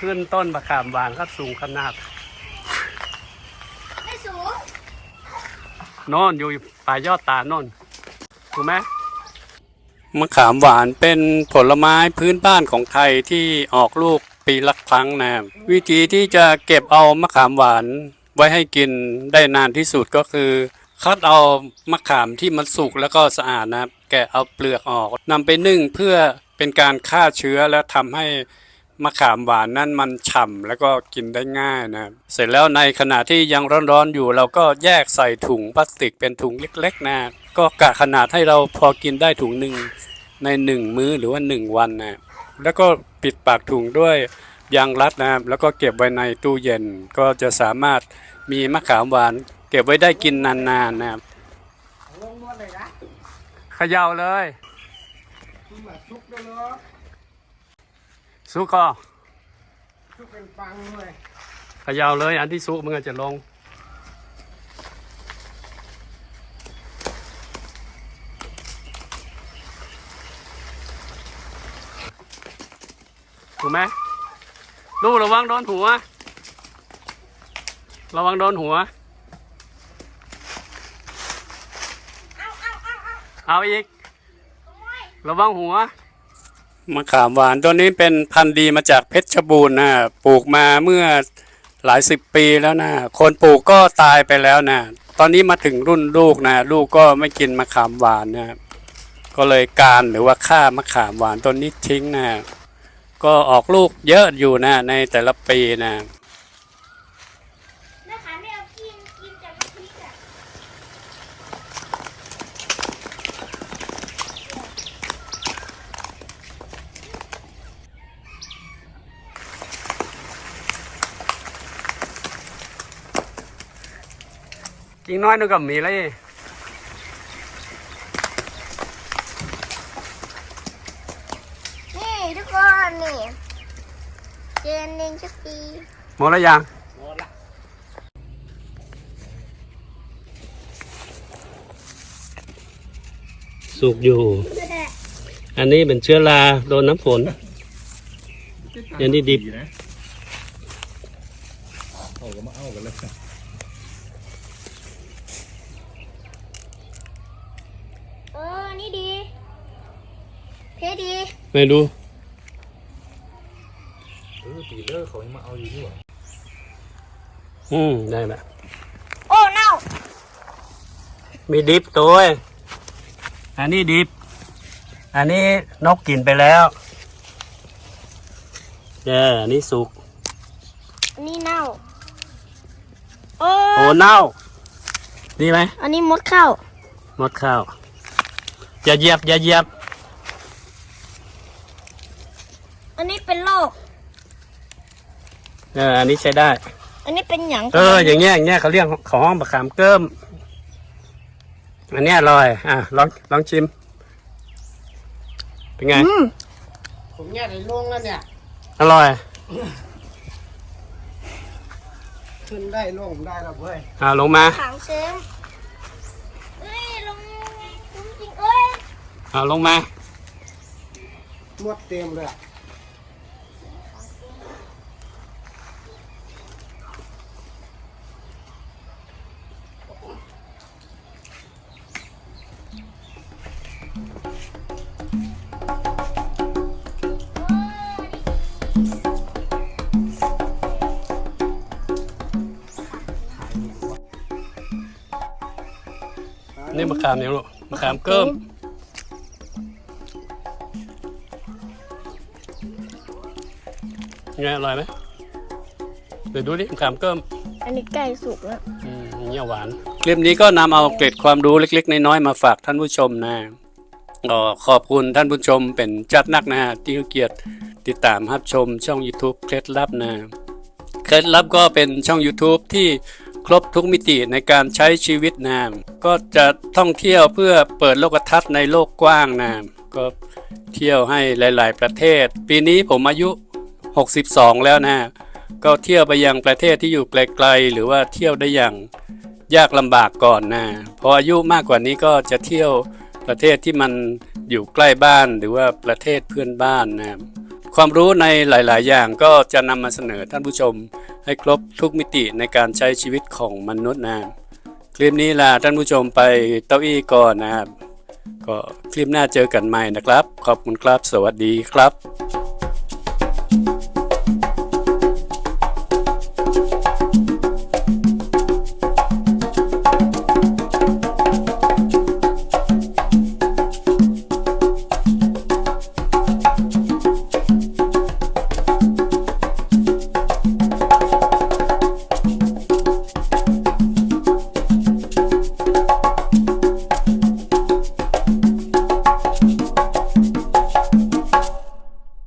ขึ้นต้นมะขามหวานก็สูงขนาดไม่สูงโน่นอยู่ปลายยอดตาลโน่นถูกไหมมะขามหวานเป็นผลไม้พื้นบ้านของไทยที่ออกลูกปีละครั้งนะครับวิธีที่จะเก็บเอามะขามหวานไว้ให้กินได้นานที่สุดก็คือ คัดเอามะขามที่มันสุกแล้วก็สะอาดนะครับแกะเอาเปลือกออกนำไปนึ่งเพื่อเป็นการฆ่าเชื้อและทำให้ มะขามหวานนั้นมันฉ่ำแล้วก็กินได้ง่ายนะครับเสร็จแล้วในขณะที่ยังร้อนๆอยู่ เราก็แยกใส่ถุงพลาสติกเป็นถุงเล็กๆนะก็กะขนาดให้เราพอกินได้ถุงหนึ่งในหนึ่งมื้อหรือว่าหนึ่งวันนะแล้วก็ปิดปากถุงด้วยยางรัดนะครับแล้วก็เก็บไว้ในตู้เย็นก็จะสามารถมีมะขามหวาน เก็บไว้ได้กินนานๆนะครับลงนวดเลยนะเขย่าเลย สุกก็ชุกเป็นปังเลยเขย่าเลยอันที่สุกมันก็จะลง ถูกไหมลูกระวังโดนหัว ระวังโดนหัว เอาเอาเอาเอาเอาอีกขโมยระวังหัว มะขามหวานตัวนี้เป็นพันธุ์ดีมาจากเพชรบูรณ์นะปลูกมาเมื่อหลายสิบปีแล้วนะคนปลูกก็ตายไปแล้วนะตอนนี้มาถึงรุ่นลูกนะลูกก็ไม่กินมะขามหวานนะก็เลยการหรือว่าฆ่ามะขามหวานต้นนี้ทิ้งนะก็ออกลูกเยอะอยู่นะในแต่ละปีนะ แม่ขาไม่เอากินกินแต่น้ำพริกอะ จริงน้อยนึงก็มีเลยนี่ทุกคนนี่เจนหนึ่งสักทีหมดแล้วยังหมดละสุกอยู่ อันนี้เป็นเชื้อราโดนน้ำฝนอันนี้ดิบนะเอาก็มาเอากันเลย เออ นี่ดี เพดีไม่ดูเออปีเลอร์เขายังมาเอาอยู่นี่หว่าอืมได้ละโอ้เน่ามีดิบตัวเว้ยอันนี้ดิบอันนี้นกกินไปแล้วเอออันนี้สุกอันนี้เน่าโอ้โอ้เน่าดีไหมอันนี้มดเข้า หมดข้าวอย่าเหยียบอย่าเหยียบ อันนี้เป็นโรค เอออันนี้ใช้ได้ อันนี้เป็นหยังเออ อย่างเงี้ยอย่างเงี้ยเขาเรียกของห้องบะขามเกิมอันเนี้ยอร่อย อะลองลองชิม เป็นไง อืมผมเนี่ยในลงแล้วเนี่ย อร่อย ขึ้นได้ลงได้แล้วเว้ยอ่าลงมาขางเซมเอ้ยลงจริงๆเอ้ยอ่าลงมา หมดเต็มเลยอะ นี่มะขามเนี่ยลูกมะขามเกิมไงอร่อยไหมเดี๋ยวดูดิมะขามเกิมอันนี้ใกล้สุกแล้วอืมอย่างเงี้ยหวาน คลิปนี้ก็นำเอาเกร็ดความรู้เล็กๆ น้อยๆมาฝากท่านผู้ชมนะก็ขอบคุณท่านผู้ชมเป็นจัดนักนะที่ให้เกียรติติดตามรับชมช่อง YouTube เคล็ดลับนะเคล็ดลับก็เป็นช่อง YouTube ที่ ครบทุกมิติในการใช้ชีวิตนะก็จะท่องเที่ยวเพื่อเปิดโลกทัศน์ในโลกกว้างนะก็เที่ยวให้หลาย ๆ ประเทศ ปีนี้ผมอายุ 62 แล้วนะก็เที่ยวไปยังประเทศที่อยู่ไกล ๆ หรือว่าเที่ยวได้อย่างยากลำบากก่อนนะพออายุมากกว่านี้ก็จะเที่ยวประเทศที่มันอยู่ใกล้บ้านหรือว่าประเทศเพื่อนบ้านนะ ความรู้ในหลาย ๆ อย่างก็จะนำมาเสนอท่านผู้ชม ให้ครบทุกมิติในการใช้ชีวิตของมนุษย์นะครับคลิปนี้ลาท่านผู้ชมไปเต้าอี้ก่อนนะครับ ก็คลิปหน้าเจอกันใหม่นะครับ ขอบคุณครับ สวัสดีครับ